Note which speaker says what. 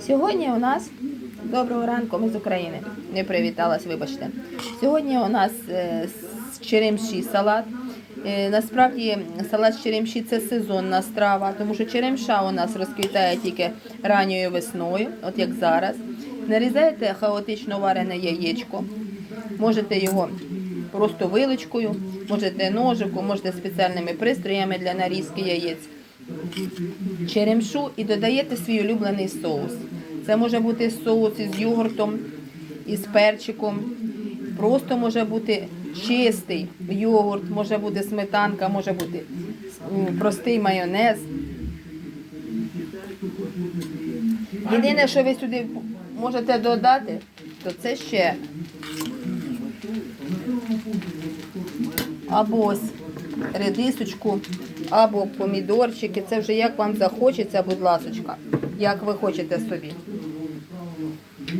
Speaker 1: Сьогодні у нас доброго ранку, ми з України. Не привіталась, вибачте. Сьогодні у нас е, черемші салат. Е, Насправді салат з черемші це сезонна страва, тому що черемша у нас розквітає тільки ранньою весною, от як зараз. Нарізаєте хаотично варене яєчко. Можете його просто вилочкою, можете ножиком, можете спеціальними пристроями для нарізки яєць черемшу і додаєте свій улюблений соус. Це може бути соус із йогуртом, із перчиком. Просто може бути чистий йогурт, може бути сметанка, може бути простий майонез. Єдине, що ви сюди можете додати, то це ще або ось редисочку, або помідорчики. Це вже як вам захочеться, будь ласочка, як ви хочете собі.